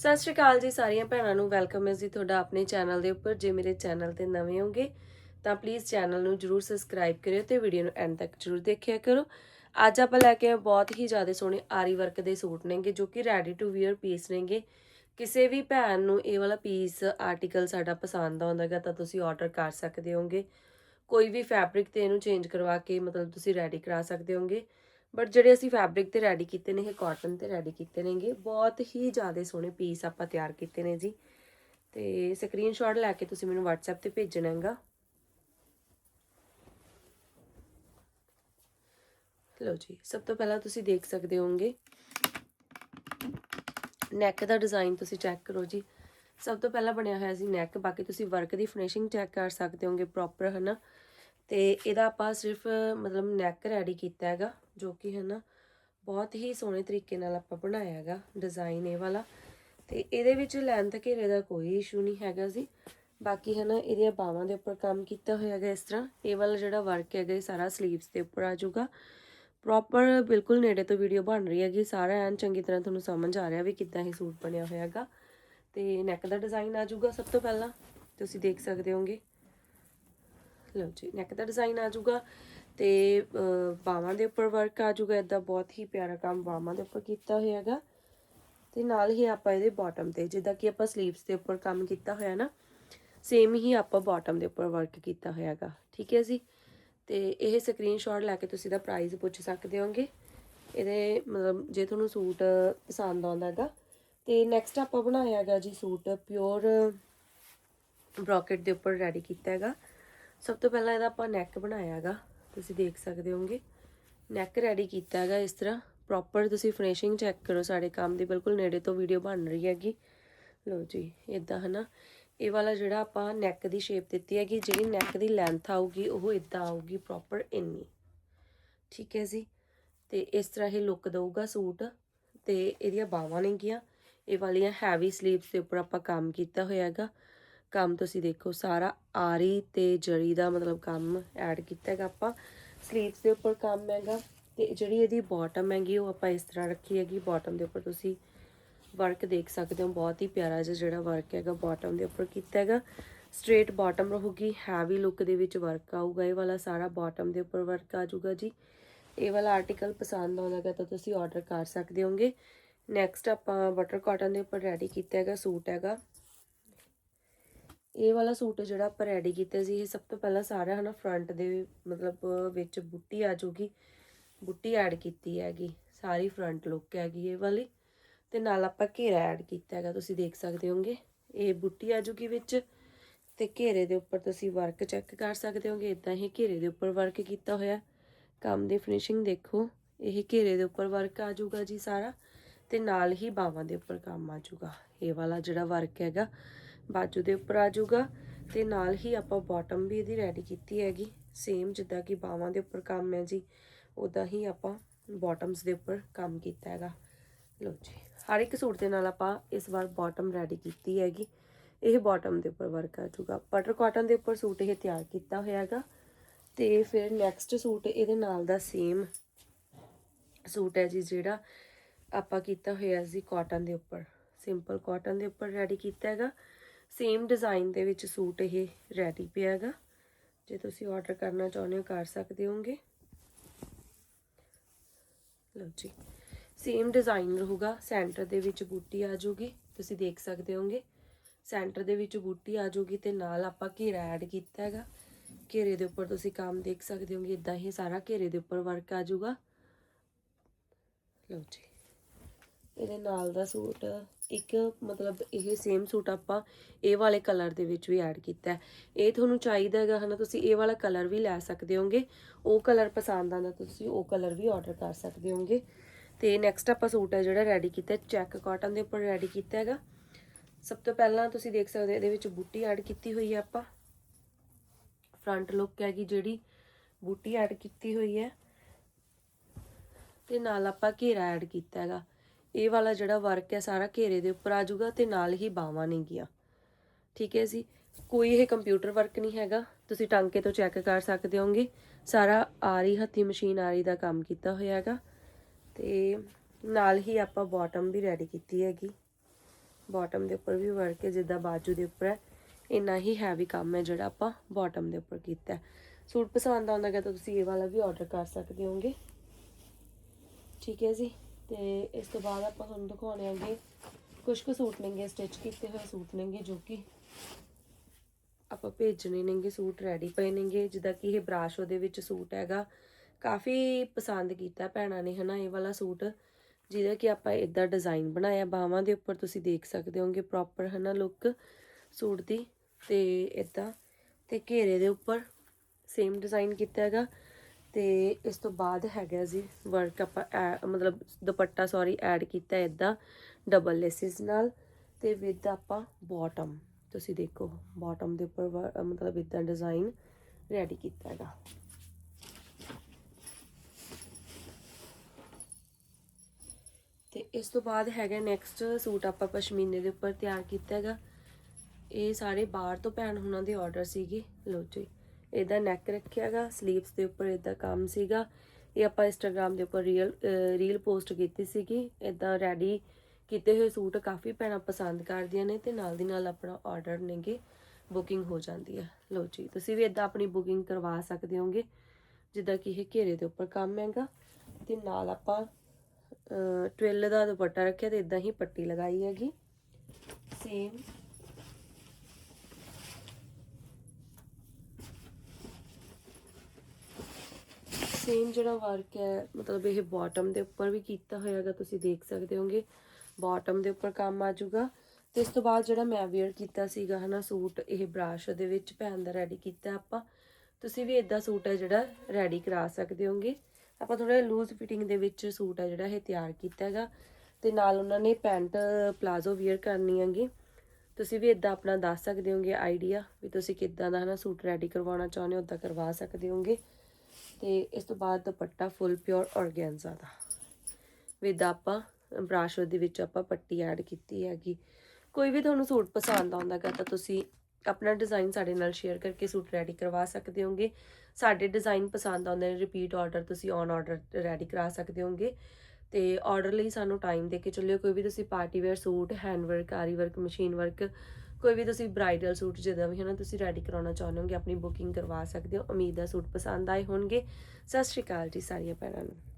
ਸਤਿ ਸ਼੍ਰੀ ਅਕਾਲ ਜੀ ਸਾਰੀਆਂ ਭੈਣਾਂ ਨੂੰ ਵੈਲਕਮ ਹੈ ਜੀ ਤੁਹਾਡਾ ਆਪਣੇ ਚੈਨਲ ਦੇ ਉੱਪਰ, ਜੇ ਮੇਰੇ ਚੈਨਲ ਤੇ ਨਵੇਂ ਹੋਗੇ, ਤਾਂ ਪਲੀਜ਼ ਚੈਨਲ ਨੂੰ ਜਰੂਰ ਸਬਸਕ੍ਰਾਈਬ ਕਰਿਓ ਤੇ ਵੀਡੀਓ ਨੂੰ ਐਂਡ ਤੱਕ ਜਰੂਰ ਦੇਖਿਆ ਕਰੋ। ਅੱਜ ਆਪਾਂ ਲੈ ਕੇ ਆਏ ਬਹੁਤ ਹੀ ਜ਼ਿਆਦਾ ਸੋਹਣੇ ਆਰੀ ਵਰਕ ਦੇ ਸੂਟ ਨੇਗੇ, ਜੋ ਕਿ ਰੈਡੀ ਟੂ ਵੀਅਰ ਪੀਸ ਨੇਗੇ। ਕਿਸੇ ਵੀ ਭੈਣ ਨੂੰ ਇਹ ਵਾਲਾ ਪੀਸ ਆਰਟੀਕਲ ਸਾਡਾ ਪਸੰਦ ਆਉਂਦਾਗਾ ਤਾਂ ਤੁਸੀਂ ਆਰਡਰ ਕਰ ਸਕਦੇ ਹੋਗੇ। ਕੋਈ ਵੀ ਫੈਬਰਿਕ ਤੇ ਇਹਨੂੰ ਚੇਂਜ ਕਰਵਾ ਕੇ ਮਤਲਬ ਤੁਸੀਂ ਰੈਡੀ ਕਰਾ ਸਕਦੇ ਹੋਗੇ। ਬਟ ਜਿਹੜੇ ਅਸੀਂ ਫੈਬਰਿਕ ਤੇ ਰੈਡੀ ਕੀਤੇ ਨੇ ਇਹ ਕਾਟਨ ਤੇ ਰੈਡੀ ਕੀਤੇ ਨੇਗੇ, ਬਹੁਤ ਹੀ ਜ਼ਿਆਦਾ ਸੋਹਣੇ ਪੀਸ ਆਪਾਂ ਤਿਆਰ ਕੀਤੇ ਨੇ ਜੀ। ਤੇ ਸਕਰੀਨਸ਼ਾਟ ਲੈ ਕੇ ਤੁਸੀਂ ਮੈਨੂੰ WhatsApp ਤੇ ਭੇਜਣਾ ਹੈਗਾ। ਲਓ ਜੀ, ਸਭ ਤੋਂ ਪਹਿਲਾਂ ਤੁਸੀਂ ਦੇਖ ਸਕਦੇ ਹੋਗੇ ਨੈਕ ਦਾ ਡਿਜ਼ਾਈਨ ਤੁਸੀਂ ਚੈੱਕ ਕਰੋ ਜੀ। ਸਭ ਤੋਂ ਪਹਿਲਾਂ ਬਣਿਆ ਹੋਇਆ ਸੀ ਨੈਕ ਬਾਕੀ ਤੁਸੀਂ ਵਰਕ ਦੀ ਫਿਨਿਸ਼ਿੰਗ ਚੈੱਕ ਕਰ ਸਕਦੇ ਹੋਗੇ ਪ੍ਰੋਪਰ ਹਨਾ। ਤੇ ਇਹਦਾ ਆਪਾਂ ਸਿਰਫ, ਮਤਲਬ ਨੈਕ ਰੈਡੀ ਕੀਤਾ ਹੈਗਾ। ਜੋ ਕਿ ਹੈ ਨਾ ਬਹੁਤ ਹੀ ਸੋਹਣੇ ਤਰੀਕੇ ਨਾਲ ਆਪਾਂ ਬਣਾਇਆ ਹੈਗਾ ਡਿਜ਼ਾਈਨ ਇਹ ਵਾਲਾ। ਤੇ ਇਹਦੇ ਵਿੱਚ ਲੈਂਥ ਘੇਰੇ ਦਾ ਕੋਈ ਇਸ਼ੂ ਨਹੀਂ ਹੈਗਾ ਜੀ। ਬਾਕੀ ਹੈ ਨਾ ਇਹਦੀਆਂ ਬਾਹਾਂ ਦੇ ਉੱਪਰ ਕੰਮ ਕੀਤਾ ਹੋਇਆ ਹੈਗਾ ਇਸ ਤਰ੍ਹਾਂ। ਇਹ ਵਾਲਾ ਜਿਹੜਾ ਵਰਕ ਹੈਗਾ ਇਹ ਸਾਰਾ ਸਲੀਵਸ ਦੇ ਉੱਪਰ ਆ ਜਾਊਗਾ। ਪ੍ਰੋਪਰ ਬਿਲਕੁਲ ਨੇੜੇ ਤੋਂ ਵੀਡੀਓ ਬਣ ਰਹੀ ਹੈਗੀ, ਸਾਰਾ ਐਨ ਚੰਗੀ ਤਰ੍ਹਾਂ ਤੁਹਾਨੂੰ ਸਮਝ ਆ ਰਿਹਾ ਵੀ ਕਿੱਦਾਂ ਇਹ ਸੂਟ ਬਣਿਆ ਹੋਇਆ ਹੈਗਾ। ਤੇ ਨੈਕ ਦਾ ਡਿਜ਼ਾਈਨ ਆ ਜਾਊਗਾ ਸਭ ਤੋਂ ਪਹਿਲਾਂ। ਤੁਸੀਂ ਦੇਖ ਸਕਦੇ ਹੋਗੇ। ਲਓ ਜੀ ਨੈਕ ਦਾ ਡਿਜ਼ਾਈਨ ਆ ਜਾਊਗਾ। ਤੇ ਬਾਹਾਂ ਦੇ ਉੱਪਰ ਵਰਕ ਆ ਜਾਊਗਾ ਇਦਾਂ ਬਹੁਤ ਹੀ ਪਿਆਰਾ ਕੰਮ ਬਾਹਾਂ ਦੇ ਉੱਪਰ ਕੀਤਾ ਹੋਇਆ ਹੈਗਾ। ਤੇ ਨਾਲ ਹੀ ਆਪਾਂ ਇਹਦੇ ਬਾਟਮ ਤੇ, ਜਿੱਦਾਂ ਕਿ ਆਪਾਂ ਸਲੀਵਸ ਦੇ ਉੱਪਰ ਕੰਮ ਕੀਤਾ ਹੋਇਆ ਨਾ ਸੇਮ ਹੀ ਆਪਾਂ ਬਾਟਮ ਦੇ ਉੱਪਰ ਵਰਕ ਕੀਤਾ ਹੋਇਆ ਹੈਗਾ। ਠੀਕ ਹੈ ਜੀ? ਤੇ ਇਹ ਸਕਰੀਨਸ਼ਾਟ ਲੈ ਕੇ ਤੁਸੀਂ ਇਹਦਾ ਪ੍ਰਾਈਸ ਪੁੱਛ ਸਕਦੇ ਹੋਗੇ ਇਹਦੇ ਮਤਲਬ ਜੇ ਤੁਹਾਨੂੰ ਸੂਟ ਪਸੰਦ ਆਉਂਦਾ ਹੈਗਾ। ਤੇ ਨੈਕਸਟ ਆਪਾਂ ਬਣਾਇਆ ਹੈਗਾ ਜੀ ਸੂਟ ਪਿਓਰ ਬ੍ਰੋਕਟ ਦੇ ਉੱਪਰ ਰੈਡੀ ਕੀਤਾ ਹੈਗਾ। ਸਭ ਤੋਂ ਪਹਿਲਾਂ ਇਹਦਾ ਆਪਾਂ ਨੈਕ ਬਣਾਇਆ ਹੈਗਾ। ਤੁਸੀਂ ਦੇਖ ਸਕਦੇ ਹੋਗੇ ਨੈਕ ਰੈਡੀ ਕੀਤਾ ਹੈਗਾ ਇਸ ਤਰ੍ਹਾਂ। ਪ੍ਰੋਪਰ ਤੁਸੀਂ ਫਿਨਿਸ਼ਿੰਗ ਚੈੱਕ ਕਰੋ ਸਾਡੇ ਕੰਮ ਦੀ। ਬਿਲਕੁਲ ਨੇੜੇ ਤੋਂ ਵੀਡੀਓ ਬਣ ਰਹੀ ਹੈਗੀ। ਲਓ ਜੀ ਇਦਾਂ ਹਨਾ। ਇਹ ਵਾਲਾ ਜਿਹੜਾ ਆਪਾਂ ਨੈਕ ਦੀ ਸ਼ੇਪ ਦਿੱਤੀ ਹੈਗੀ, ਜਿਹੜੀ ਨੈਕ ਦੀ ਲੈਂਥ ਆਊਗੀ, ਉਹ ਇਦਾਂ ਆਊਗੀ ਪ੍ਰੋਪਰ ਇੰਨੀ। ਠੀਕ ਹੈ ਜੀ? ਤੇ ਇਸ ਤਰ੍ਹਾਂ ਇਹ ਲੁੱਕ ਦਊਗਾ ਸੂਟ। ਤੇ ਇਹਦੀਆਂ ਬਾਹਾਂ ਨੇਗੀਆਂ। ਇਹ ਵਾਲੀਆਂ ਹੈਵੀ ਸਲੀਵਸ ਦੇ ਉੱਪਰ ਆਪਾਂ ਕੰਮ ਕੀਤਾ ਹੋਇਆ ਹੈਗਾ। ਕੰਮ ਤੁਸੀਂ ਦੇਖੋ, ਸਾਰਾ ਆਰੀ ਤੇ ਜਰੀ ਦਾ ਮਤਲਬ ਕੰਮ ਐਡ ਕੀਤਾ ਹੈਗਾ ਆਪਾਂ। ਸਲੀਵਸ ਦੇ ਉੱਪਰ ਕੰਮ ਹੈਗਾ ਤੇ ਜਿਹੜੀ ਇਹਦੀ ਬਾਟਮ ਹੈਗੀ, ਉਹ ਆਪਾਂ ਇਸ ਤਰ੍ਹਾਂ ਰੱਖੀ ਹੈਗੀ। ਬਾਟਮ ਦੇ ਉੱਪਰ ਤੁਸੀਂ ਵਰਕ ਦੇਖ ਸਕਦੇ ਹੋ, ਬਹੁਤ ਹੀ ਪਿਆਰਾ ਜਿਹਾ ਜਿਹੜਾ ਵਰਕ ਹੈਗਾ ਬਾਟਮ ਦੇ ਉੱਪਰ ਕੀਤਾ ਹੈਗਾ। ਸਟ੍ਰੇਟ ਬਾਟਮ ਰਹੂਗੀ ਹੈਵੀ ਲੁੱਕ ਦੇ ਵਿੱਚ ਵਰਕ ਆਊਗਾ, ਇਹ ਵਾਲਾ ਸਾਰਾ ਬਾਟਮ ਦੇ ਉੱਪਰ ਵਰਕ ਆ ਜਾਊਗਾ ਜੀ। ਇਹ ਵਾਲਾ ਆਰਟੀਕਲ ਪਸੰਦ ਆਉਂਦਾਗਾ ਤਾਂ ਤੁਸੀਂ ਆਰਡਰ ਕਰ ਸਕਦੇ ਹੋਗੇ। ਨੈਕਸਟ ਆਪਾਂ ਬਟਰ ਕਾਟਨ ਦੇ ਉੱਪਰ ਰੈਡੀ ਕੀਤਾ ਹੈਗਾ, ਸੂਟ ਹੈਗਾ। ਇਹ ਵਾਲਾ ਸੂਟ ਜਿਹੜਾ ਆਪਾਂ ਰੈਡੀ ਕੀਤਾ ਸੀ, ਇਹ ਸਭ ਤੋਂ ਪਹਿਲਾਂ ਸਾਰਾ ਹਨਾ ਫਰੰਟ ਦੇ ਮਤਲਬ ਵਿੱਚ ਬੁੱਟੀ ਆ ਜੂਗੀ ਬੁੱਟੀ ਐਡ ਕੀਤੀ ਹੈਗੀ, ਸਾਰੀ ਫਰੰਟ ਲੁੱਕ ਹੈਗੀ ਇਹ ਵਾਲੀ। ਤੇ ਨਾਲ ਆਪਾਂ ਘੇਰਾ ਐਡ ਕੀਤਾ ਹੈਗਾ, ਤੁਸੀਂ ਦੇਖ ਸਕਦੇ ਹੋਗੇ ਇਹ ਬੁੱਟੀ ਆ ਜੂਗੀ ਵਿੱਚ ਤੇ ਘੇਰੇ ਦੇ ਉੱਪਰ ਤੁਸੀਂ ਵਰਕ ਚੈੱਕ ਕਰ ਸਕਦੇ ਹੋਗੇ ਇਦਾਂ ਹੀ ਘੇਰੇ ਦੇ ਉੱਪਰ ਵਰਕ ਕੀਤਾ ਹੋਇਆ। ਕੰਮ ਦੀ ਫਿਨਿਸ਼ਿੰਗ ਦੇਖੋ, ਇਹ ਘੇਰੇ ਦੇ ਉੱਪਰ ਵਰਕ ਆ ਜਾਊਗਾ ਜੀ ਸਾਰਾ। ਤੇ ਨਾਲ ਹੀ ਬਾਵਾਂ ਦੇ ਉੱਪਰ ਕੰਮ ਆ ਜਾਊਗਾ। ਇਹ ਵਾਲਾ ਜਿਹੜਾ ਵਰਕ ਹੈਗਾ ਬਾਜੂ ਦੇ ਉੱਪਰ ਆ ਜਾਊਗਾ ਤੇ ਨਾਲ ਹੀ ਆਪਾਂ ਬਾਟਮ ਵੀ ਇਹਦੀ ਰੈਡੀ ਕੀਤੀ ਹੈਗੀ। ਸੇਮ ਜਿੱਦਾਂ ਕਿ ਬਾਹਾਂ ਦੇ ਉੱਪਰ ਕੰਮ ਹੈ ਜੀ ਉਦਾਂ ਹੀ ਆਪਾਂ ਬਾਟਮਸ ਦੇ ਉੱਪਰ ਕੰਮ ਕੀਤਾ ਹੈਗਾ। ਲਓ ਜੀ, ਹਰ ਇੱਕ ਸੂਟ ਦੇ ਨਾਲ ਆਪਾਂ ਇਸ ਵਾਰ ਬਾਟਮ ਰੈਡੀ ਕੀਤੀ ਹੈਗੀ। ਇਹ ਬਾਟਮ ਦੇ ਉੱਪਰ ਵਰਕ ਆ ਜਾਊਗਾ। ਬਟਰ ਕਾਟਨ ਦੇ ਉੱਪਰ ਸੂਟ ਇਹ ਤਿਆਰ ਕੀਤਾ ਹੋਇਆ ਹੈਗਾ। ਤੇ ਫਿਰ ਨੈਕਸਟ ਸੂਟ ਇਹਦੇ ਨਾਲ ਦਾ ਸੇਮ ਸੂਟ ਹੈ ਜੀ ਜਿਹੜਾ ਆਪਾਂ ਕੀਤਾ ਹੋਇਆ ਸੀ ਕਾਟਨ ਦੇ ਉੱਪਰ। ਸਿੰਪਲ ਕਾਟਨ ਦੇ ਉੱਪਰ ਰੈਡੀ ਕੀਤਾ ਹੈਗਾ। ਸੇਮ ਡਿਜ਼ਾਈਨ ਦੇ ਵਿੱਚ ਸੂਟ ਇਹ ਰੈਡੀ ਪਿਆ ਹੈਗਾ। ਜੇ ਤੁਸੀਂ ਆਰਡਰ ਕਰਨਾ ਚਾਹੁੰਦੇ ਹੋ, ਕਰ ਸਕਦੇ ਹੋਗੇ ਲਓ ਜੀ ਸੇਮ ਡਿਜ਼ਾਈਨ ਰਹੂਗਾ। ਸੈਂਟਰ ਦੇ ਵਿੱਚ ਬੂਟੀ ਆ ਜਾਊਗੀ, ਤੁਸੀਂ ਦੇਖ ਸਕਦੇ ਹੋਗੇ ਸੈਂਟਰ ਦੇ ਵਿੱਚ ਬੂਟੀ ਆ ਜਾਊਗੀ ਤੇ ਨਾਲ ਆਪਾਂ ਘੇਰਾ ਐਡ ਕੀਤਾ ਹੈਗਾ। ਘੇਰੇ ਦੇ ਉੱਪਰ ਤੁਸੀਂ ਕੰਮ ਦੇਖ ਸਕਦੇ ਹੋਗੇ ਇਦਾਂ ਹੀ ਸਾਰਾ ਘੇਰੇ ਦੇ ਉੱਪਰ ਵਰਕ ਆ ਜਾਊਗਾ। ਲਓ ਜੀ ਇਹਦੇ ਨਾਲ ਦਾ ਸੂਟ, ਇੱਕ ਮਤਲਬ ਇਹ ਸੇਮ ਸੂਟ ਆਪਾਂ ਇਹ ਵਾਲੇ ਕਲਰ ਦੇ ਵਿੱਚ ਵੀ ਐਡ ਕੀਤਾ ਇਹ ਤੁਹਾਨੂੰ ਚਾਹੀਦਾ ਹੈਗਾ ਹਨਾ, ਤੁਸੀਂ ਇਹ ਵਾਲਾ ਕਲਰ ਵੀ ਲੈ ਸਕਦੇ ਹੋਗੇ। ਉਹ ਕਲਰ ਪਸੰਦ ਆਉਂਦਾ ਤੁਸੀਂ ਉਹ ਕਲਰ ਵੀ ਆਰਡਰ ਕਰ ਸਕਦੇ ਹੋਗੇ। ਤੇ ਨੈਕਸਟ ਆਪਾਂ ਸੂਟ ਹੈ ਜਿਹੜਾ ਰੈਡੀ ਕੀਤਾ ਚੈੱਕ ਕਾਟਨ ਦੇ ਉੱਪਰ ਰੈਡੀ ਕੀਤਾ ਹੈਗਾ। ਸਭ ਤੋਂ ਪਹਿਲਾਂ ਤੁਸੀਂ ਦੇਖ ਸਕਦੇ ਇਹਦੇ ਵਿੱਚ ਬੂਟੀ ਐਡ ਕੀਤੀ ਹੋਈ ਹੈ ਆਪਾਂ। ਫਰੰਟ ਲੁੱਕ ਹੈਗੀ ਜਿਹੜੀ, ਬੂਟੀ ਐਡ ਕੀਤੀ ਹੋਈ ਹੈ। ਤੇ ਨਾਲ ਆਪਾਂ ਘੇਰਾ ਐਡ ਕੀਤਾ ਹੈਗਾ। ਇਹ ਵਾਲਾ ਜਿਹੜਾ ਵਰਕ ਹੈ ਸਾਰਾ ਘੇਰੇ ਦੇ ਉੱਪਰ ਆ ਜਾਊਗਾ ਤੇ ਨਾਲ ਹੀ ਬਾਹਾਂ ਨੇਗੀਆਂ ਠੀਕ ਹੈ ਜੀ? ਕੋਈ ਇਹ ਕੰਪਿਊਟਰ ਵਰਕ ਨਹੀਂ ਹੈਗਾ। ਤੁਸੀਂ ਟਾਂਕੇ ਤੋਂ ਚੈੱਕ ਕਰ ਸਕਦੇ ਹੋਗੇ ਸਾਰਾ ਆਰੀ ਹੱਥੀ ਮਸ਼ੀਨ ਆਰੀ ਦਾ ਕੰਮ ਕੀਤਾ ਹੋਇਆ ਹੈਗਾ। ਤੇ ਨਾਲ ਹੀ ਆਪਾਂ ਬਾਟਮ ਵੀ ਰੈਡੀ ਕੀਤੀ ਹੈਗੀ। ਬਾਟਮ ਦੇ ਉੱਪਰ ਵੀ ਵਰਕ ਹੈ, ਜਿੱਦਾਂ ਬਾਜੂ ਦੇ ਉੱਪਰ ਹੈ। ਇੰਨਾ ਹੀ ਹੈਵੀ ਕੰਮ ਹੈ ਜਿਹੜਾ ਆਪਾਂ ਬਾਟਮ ਦੇ ਉੱਪਰ ਕੀਤਾ ਹੈ। ਸੂਟ ਪਸੰਦ ਆਉਂਦਾ ਹੈ ਤਾਂ ਤੁਸੀਂ ਇਹ ਵਾਲਾ ਵੀ ਆਰਡਰ ਕਰ ਸਕਦੇ ਹੋਗੇ ਠੀਕ ਹੈ ਜੀ? ਤੇ ਇਸ ਤੋਂ ਬਾਅਦ ਆਪਾਂ ਤੁਹਾਨੂੰ ਦਿਖਾਉਣੇ ਆਂਗੇ ਕੁਝ ਕੁ ਸੂਟ ਨੇਗੇ ਸਟਿਚ ਕੀਤੇ ਹੋਏ ਸੂਟ ਨੇਗੇ ਜੋ ਕਿ ਆਪਾਂ ਭੇਜਣੇ ਨੇਗੇ, ਸੂਟ ਰੈਡੀ ਪਏ ਨੇਗੇ। ਜਿੱਦਾਂ ਕਿ ਇਹ ਬਰਾਸ਼ੋ ਦੇ ਵਿੱਚ ਸੂਟ ਹੈਗਾ। ਕਾਫੀ ਪਸੰਦ ਕੀਤਾ ਭੈਣਾਂ ਨੇ, ਹਨਾ, ਇਹ ਵਾਲਾ ਸੂਟ। ਜਿਹਦਾ ਕਿ ਆਪਾਂ ਇਦਾਂ ਡਿਜ਼ਾਈਨ ਬਣਾਇਆ, ਬਾਹਾਂ ਦੇ ਉੱਪਰ ਤੁਸੀਂ ਦੇਖ ਸਕਦੇ ਹੋਗੇ ਪ੍ਰੋਪਰ ਹਨਾ ਲੁੱਕ ਸੂਟ ਦੀ। ਤੇ ਇਦਾਂ ਤੇ ਘੇਰੇ ਦੇ ਉੱਪਰ ਸੇਮ ਡਿਜ਼ਾਈਨ ਕੀਤਾ ਹੈਗਾ। ਤੇ ਇਸ ਤੋਂ ਬਾਅਦ ਹੈਗਾ ਜੀ ਵਰਕ ਆਪਾਂ ਐ- ਮਤਲਬ ਦੁਪੱਟਾ ਸੌਰੀ ਐਡ ਕੀਤਾ ਇਦਾਂ ਡਬਲ ਲੇਸਿਸ ਨਾਲ ਤੇ ਵਿਦ ਆਪਾਂ ਬਾਟਮ ਤੁਸੀਂ ਦੇਖੋ ਬਾਟਮ ਦੇ ਉੱਪਰ ਵ- ਮਤਲਬ ਇਦਾਂ ਡਿਜ਼ਾਈਨ ਰੈਡੀ ਕੀਤਾ ਹੈਗਾ। ਤੇ ਇਸ ਤੋਂ ਬਾਅਦ ਹੈਗਾ ਨੈਕਸਟ ਸੂਟ ਆਪਾਂ ਪਸ਼ਮੀਨੇ ਦੇ ਉੱਪਰ ਤਿਆਰ ਕੀਤਾ ਹੈਗਾ। ਇਹ ਸਾਰੇ ਬਾਹਰ ਤੋਂ ਭੈਣ ਹੁਣਾਂ ਦੇ ਆਰਡਰ ਸੀਗੇ। ਲੋ ਜੀ। ਇਹਦਾ ਨੈਕ ਰੱਖਿਆਗਾ 슬ੀਵਸ ਦੇ ਉੱਪਰ ਇਹਦਾ ਕੰਮ ਸੀਗਾ। ਇਹ ਆਪਾਂ ਇੰਸਟਾਗ੍ਰam ਦੇ ਉੱਪਰ ਰੀਲ ਰੀਲ ਪੋਸਟ ਕੀਤੀ ਸੀਗੀ। ਇਦਾਂ ਰੈਡੀ ਕੀਤੇ ਹੋਏ ਸੂਟ ਕਾਫੀ ਭੈਣਾਂ ਪਸੰਦ ਕਰਦੀਆਂ ਨੇ ਤੇ ਨਾਲ ਦੀ ਨਾਲ ਆਪਣਾ ਆਰਡਰ ਨੇਗੇ ਬੁਕਿੰਗ ਹੋ ਜਾਂਦੀ ਹੈ ਲੋ ਜੀ, ਤੁਸੀਂ ਵੀ ਇਦਾਂ ਆਪਣੀ ਬੁਕਿੰਗ ਕਰਵਾ ਸਕਦੇ ਹੋਗੇ, ਜਿੱਦਾਂ ਕਿ ਇਹ ਘੇਰੇ ਦੇ ਉੱਪਰ ਕੰਮ ਹੈਗਾ। ਤੇ ਨਾਲ ਆਪਾਂ ਟਵਿਲ ਦਾ ਦੁਪੱਟਾ ਰੱਖਿਆ ਤੇ ਇਦਾਂ ਹੀ ਪੱਟੀ ਲਗਾਈ ਹੈਗੀ। ਸੇਮ ਸੇਮ ਜਿਹੜਾ ਵਰਕ ਹੈ, ਮਤਲਬ ਇਹ ਬਾਟਮ ਦੇ ਉੱਪਰ ਵੀ ਕੀਤਾ ਹੋਇਆ ਹੈਗਾ ਤੁਸੀਂ ਦੇਖ ਸਕਦੇ ਹੋਗੇ। ਬਾਟਮ ਦੇ ਉੱਪਰ ਕੰਮ ਆ ਜਾਊਗਾ। ਤੇ ਇਸ ਤੋਂ ਬਾਅਦ ਜਿਹੜਾ ਮੈਂ ਵੇਅਰ ਕੀਤਾ ਸੀਗਾ, ਹਨਾ, ਸੂਟ, ਇਹ ਬ੍ਰਾਸ਼ ਦੇ ਵਿੱਚ ਪੈਣ ਦਾ ਰੈਡੀ ਕੀਤਾ ਆਪਾਂ। ਤੁਸੀਂ ਵੀ ਇਦਾਂ ਸੂਟ ਹੈ ਜਿਹੜਾ ਰੈਡੀ ਕਰਾ ਸਕਦੇ ਹੋਗੇ। ਆਪਾਂ ਥੋੜਾ ਲੂਜ਼ ਫਿਟਿੰਗ ਦੇ ਵਿੱਚ ਸੂਟ ਹੈ ਜਿਹੜਾ ਇਹ ਤਿਆਰ ਕੀਤਾ ਹੈਗਾ। ਤੇ ਨਾਲ ਉਹਨਾਂ ਨੇ ਪੈਂਟ ਪਲਾਜ਼ੋ ਵੇਅਰ ਕਰਨੀ ਹੈਗੀ। ਤੁਸੀਂ ਵੀ ਇਦਾਂ ਆਪਣਾ ਦੱਸ ਸਕਦੇ ਹੋਗੇ ਆਈਡੀਆ ਵੀ ਤੁਸੀਂ ਕਿੱਦਾਂ ਦਾ, ਹਨਾ, ਸੂਟ ਰੈਡੀ ਕਰਵਾਉਣਾ ਚਾਹੁੰਦੇ ਹੋ ਉਦਾਂ ਕਰਵਾ ਸਕਦੇ ਹੋਗੇ। ਤੇ ਇਸ ਤੋਂ ਬਾਅਦ ਦੁਪੱਟਾ ਫੁੱਲ ਪਿਓਰ ਔਰਗੈਂਜ਼ਾ ਦਾ। ਵਿਦ ਆਪਾਂ ਬ੍ਰਾਸ਼ੋ ਦੇ ਵਿੱਚ ਆਪਾਂ ਪੱਟੀ ਐਡ ਕੀਤੀ ਹੈਗੀ। ਕੋਈ ਵੀ ਤੁਹਾਨੂੰ ਸੂਟ ਪਸੰਦ ਆਉਂਦਾ ਗਾ ਤਾਂ ਤੁਸੀਂ ਆਪਣਾ ਡਿਜ਼ਾਈਨ ਸਾਡੇ ਨਾਲ ਸ਼ੇਅਰ ਕਰਕੇ ਸੂਟ ਰੈਡੀ ਕਰਵਾ ਸਕਦੇ ਹੋਗੇ। ਸਾਡੇ ਡਿਜ਼ਾਈਨ ਪਸੰਦ ਆਉਂਦੇ ਨੇ ਰਿਪੀਟ ਆਰਡਰ ਤੁਸੀਂ ਔਨ ਆਰਡਰ ਰੈਡੀ ਕਰਾ ਸਕਦੇ ਹੋਗੇ। ਤੇ ਆਰਡਰ ਲਈ ਸਾਨੂੰ ਟਾਈਮ ਦੇ ਕੇ ਚੱਲਿਓ। ਕੋਈ ਵੀ ਤੁਸੀਂ party wear suit hand work aari work machine work ਕੋਈ ਵੀ ਤੁਸੀਂ ਬ੍ਰਾਈਡਲ ਸੂਟ ਜਿੱਦਾਂ ਵੀ ਹੈ ਨਾ ਤੁਸੀਂ ਰੈਡੀ ਕਰਾਉਣਾ ਚਾਹੁੰਦੇ ਹੋਗੇ ਆਪਣੀ ਬੁਕਿੰਗ ਕਰਵਾ ਸਕਦੇ ਹੋ। ਉਮੀਦ ਹੈ ਸੂਟ ਪਸੰਦ ਆਏ ਹੋਣਗੇ। ਸਤਿ ਸ਼੍ਰੀ ਅਕਾਲ ਜੀ ਸਾਰੀਆਂ ਭੈਣਾਂ ਨੂੰ।